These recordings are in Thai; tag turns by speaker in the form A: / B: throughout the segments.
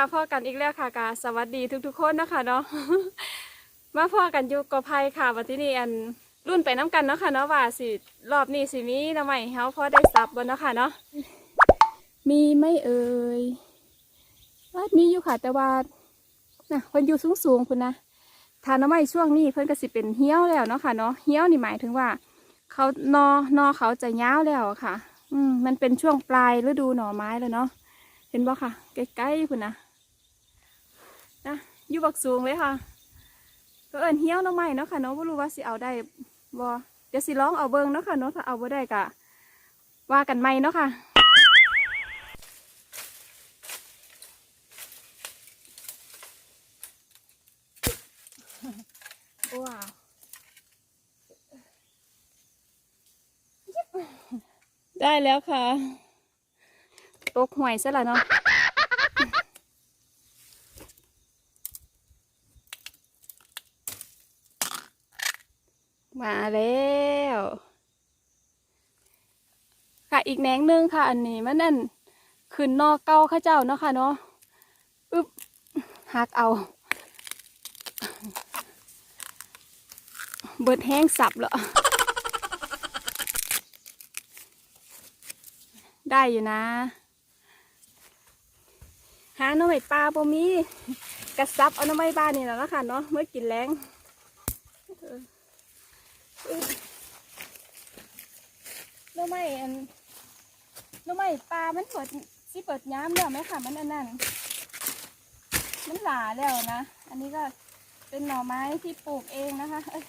A: ค่ะพ่อกันอีกแล้วค่ะกาสวัสดีทุกๆคนนะคะเนาะมาพ่อกันอยู่กอภัยค่ะวันที่นี่อันรุ่นไปน้ำกันเนาะค่ะเนาะว่าสิรอบนี้สิมีทำไมเฮาพ่อได้สับบนเนาะค่ะเนาะมีไม่เอ่ยว่ามีอยู่ค่ะแต่ว่าน่ะเพิ่นอยู่สูงสูงๆพุ่นนะทานน้ำไม้ช่วงนี้เพิ่นก็สิเป็นเหี้ยวแล้วเนาะค่ะเนาะเหี้ยวนี่หมายถึงว่า เขานอนอเขาจะยาวแล้วอะค่ะ อืมมันเป็นช่วงปลายฤดูหน่อไม้แล้วเนาะเห็นบ่ค่ะใกล้ๆพุ่นนะ อยู่บักสูงเลยค่ะ ก็เอิญเหี้ยวน้องใหม่เนาะค่ะเนาะบ่รู้ว่าสิเอาได้บ่เดี๋ยวสิลองเอาเบิ่งเนาะค่ะเนาะถ้าเอาบ่ได้ก็ว่ากันใหม่เนาะค่ะว้าวได้แล้วค่ะ ตกหวยซะแล้วเนาะ มาแล้วค่ะอีกแหนงหนึงค่ะ อันนี้มันนั่นขึ้นนอกเก้าข้าเจ้าเนาะค่ะเนาะอึบหักเอา เบิดแห้งสับแล้วได้อยู่นะ หาหน่อไม้ปลาบ่มีกระซับเอาหน่อไม้บ้านนี่แหละเนะค่ะเนาะเมื่อกินแรง น้อไม่อันหน่อไม้ปลา มันเปิดซีเปิดย้ำแล้วไหมค่ะ มันอันนั้น มันหลาแล้วนะ อันนี้ก็เป็นหน่อไม้ที่ปลูกเองนะคะเอ้ย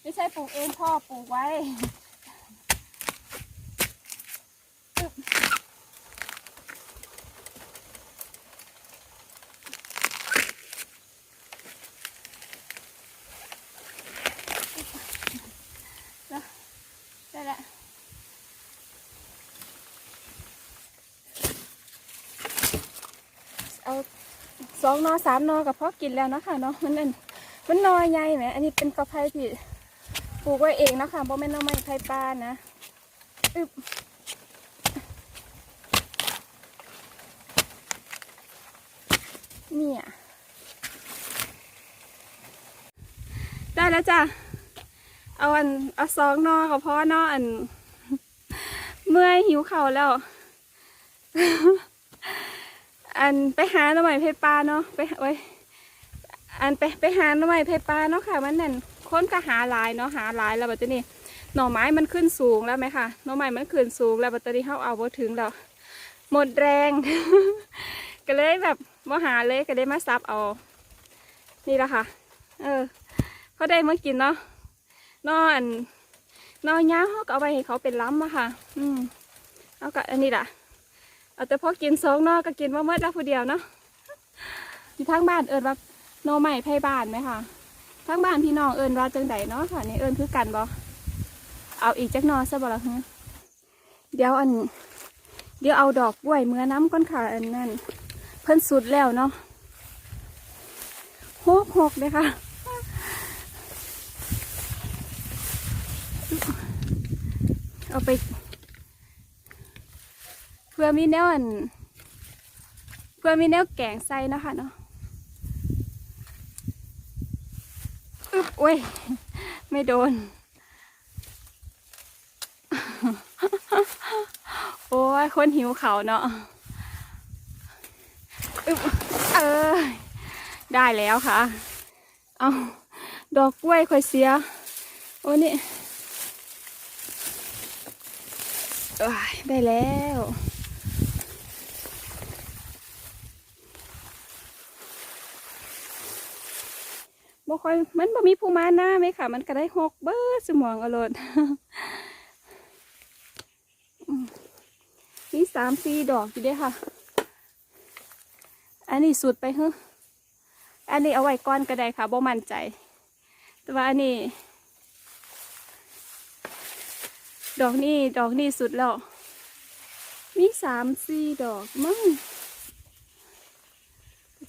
A: ไม่ใช่ปลูกเองพ่อปลูกไว้ เอาสองนอสามนอกับพ่อกินแล้วนะคะเนาะมันนั่นมันนอใหญ่ไหมอันนี้เป็นกระเพราที่ปลูกไว้เองนะคะเพราะแม่นน้อไม้ไผ่ปลานะอึบเนี่ยได้แล้วจ้ะเอาอันเอาซองนอกับพ่อนออัน เมื่อยหิวเข่าแล้ว อันไปหาหน่อไม้เพปลาเนาะไปไว้ยอันไปไปหาหน่อไม้เพปลาเนาะค่ะ มันนั่นคนก็หาหลายเนาะหาหลายแล้วบัดนี้หน่อไม้มันขึ้นสูงแล้วไหมคะหน่อไม้มันขึ้นสูงแล้วบัดนี้เขาเอาบ่ถึงแล้วหมดแรง ก็เลยแบบมาหาเลยก็เลยมาซับเอา นี่แหละค่ะ เออเขาได้มากินเนาะนอนนอนย่าเขาก็เอาไปให้เขาเป็นล้ำอะค่ะ อืมเอากะอันนี้แหละ เอาแต่พอกินสองนอก็กินว่าเมื่อแล้วผู้เดียวเนาะที่ทางบ้านเอิญว่าโนอใหม่ไพ่บ้านไหมคะทางบ้านพี่น้องเอิญว่าจังใดเนาะค่ะนี่เอิญคือกันบ่เอาอีกจักนอซะบ่ละฮะเดี๋ยวอัน เดี๋ยวเอาดอกกล้วยเมื่อน้ำก้นค่ะอันนั้นเพิ่นสุดแล้วเนาะหกหกเลยค่ะเอาไป พื่อมีแนวอันเพื่อมีแนวแกงใส่นะคะเนาะอึ๊บโอ้ย ไม่โดน โอ้ย คนหิวเขาเนาะอึ๊บเออ ได้แล้วค่ะ เอาดอกกล้วยค่อยเสีย โอ้นี่ได้แล้ว บ่ค่อยมันบ่มีผู้มาหน้าไหมค่ะ มันก็ได้หกเบิดสมองอรดอืมมีสามสี่ดอกอยู่ด้ค่ะ อันนี้สุดไปเฮ้อันนี้เอาไว้ก้อนก็ได้ค่ะบ่มั่นใจ แต่ว่าอันนี้ ดอกนี่ดอกนี่สุดแล้ว มีสามสี่ดอกมั้ง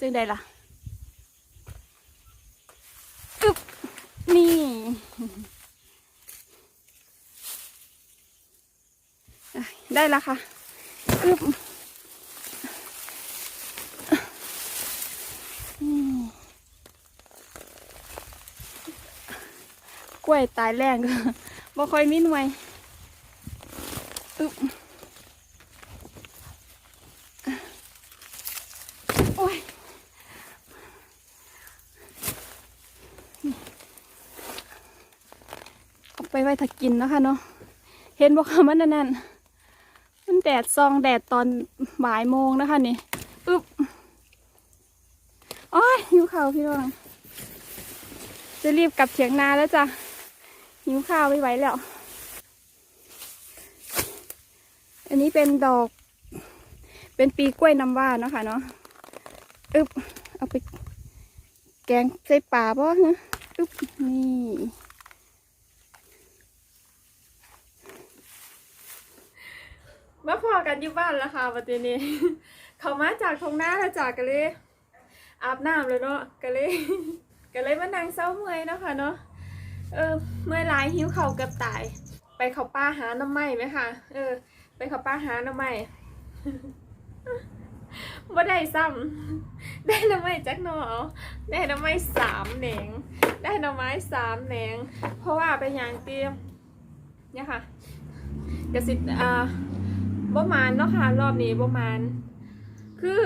A: จังใดล่ะ ได้ละค่ะอึบกล้วยตายแรงก็บ่ค่อยมิ้นไวยอึบ ไปไว้ถ้ากินนะคะเนาะเห็นบอกค่ะมันนั่นนั่นมันแดดซองแดดตอนบ่ายโมงนะคะนี่อึ๊บโอ้ยหิวข้าวพี่น้องจะรีบกลับเถียงนาแล้วจ้ะหิวข้าวไม่ไหวแล้ว อันนี้เป็นดอก เป็นปีกล้วยน้ำว้าเนาะค่ะเนาะอึบเอาไปแกงใส่ป่าป่ะนะอึบนี่ มาพอกันอยู่บ้านแล้วค่ะวันนี้ เขามาจากทงหน้าแล้วจากกันเลยอาบน้ำเลยเนาะกันเลยก็เลยมานั่งเศร้าเมื่อยเนาะค่ะเนาะเออเมื่อยลายหิวเข่ากับตาย ไปเขาป้าหาน้ำไม้ไหมคะเออ ไปเขาป้าหาน้ำไม้บ่ได้ซ้ำได้น้ำไม้จักหนอได้น้ำไม้สามแหนงได้น้ำไม้สามแหนงเพราะว่าเป็นอย่างเตรียมเนี่ยค่ะกระสิอ่า บ่มานเนาะค่ะ รอบนี้บ่มาน คือ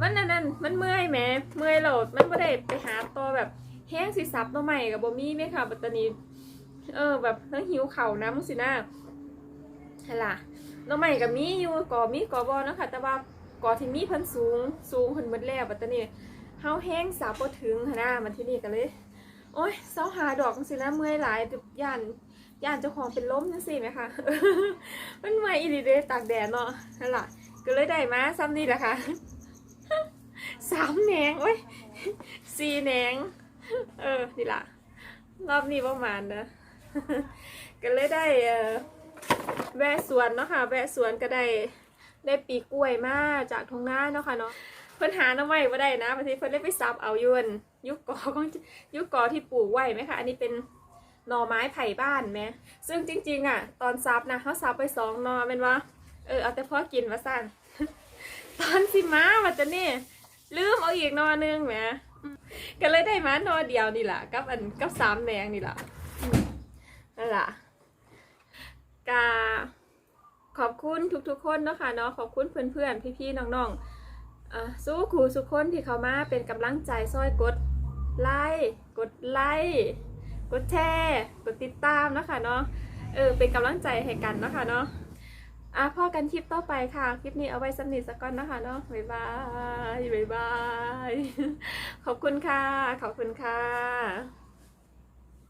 A: มันนั่นนั่นมันเมื่อยแหมเมื่อยโหลดมันไ่ได้ไปหาตัวแบบแห้งสิซับตัวใหม่กับบ่มีไหมค่ะปัตตานีเออ แบบเพิ่งหิวเข่านะมึงสินะใช่ล่ะตัวใหม่กับมีอยู่ก่อมีก่อบอนาะคะแต่ว่าก่อที่มีเพันสูงสูงคนหมดแล้วปัตตานีเฮาแห้งสาบบ่ถึงนนะมันที่นี่กันเลย โอ้ยเสาหาดอกจังสินะเมื่อยหลายแต่ย่านย่านเจ้าของเป็นล้มจังสิไหมคะมันเมื่อยอีหลีเดตากแดดเนาะนั่นล่ะก็เลยได้มาซ้ำนี่แหละค่ะสามแหนงเว้ยสี่แหนงเออนี่ล่ะรอบนี้ประมาณนะก็เลยได้แวะสวนเนาะค่ะแวะสวนก็ได้ได้ปีกล้วยมาจากทงหน้าเนาะค่ะเนาะ พิ่นหาน้ำไว้บ่ได้นะบางทีเพิ่นได้ไปซับเอายวนยุคกอของยุคกอที่ปลูกไว้ไหมคะอันนี้เป็นหน่อไม้ไผ่บ้านไหมซึ่งจริง ๆ อะ ตอนซับนะเขาซับไปสองหนอเป็นว่าเออเอาแต่พอกินมาสั่นตอนสิมาว่าจะนี่ลืมเอาอีกหนอนึงแหมก็เลยได้มาหนอเดียวนี่แหละกับอันกับสามแดงนี่แหละนั่นแหละกาขอบคุณทุกๆคนเนาะค่ะเนาะขอบคุณเพื่อนๆพี่ๆน้องๆ อ่าสู้ครูสุกคนที่เขามาเป็นกำลังใจซอยกดไลค์กดไลค์กดแชร์กดติดตามนะคะเนาะเออเป็นกำลังใจให้กันนะคะเนาะอะพ่อกันคลิปต่อไปค่ะ คลิปนี้เอาไว้สำนิทสักก่อนนะคะเนาะบ๊ายบายบ๊ายบาย ขอบคุณค่ะ ขอบคุณค่ะ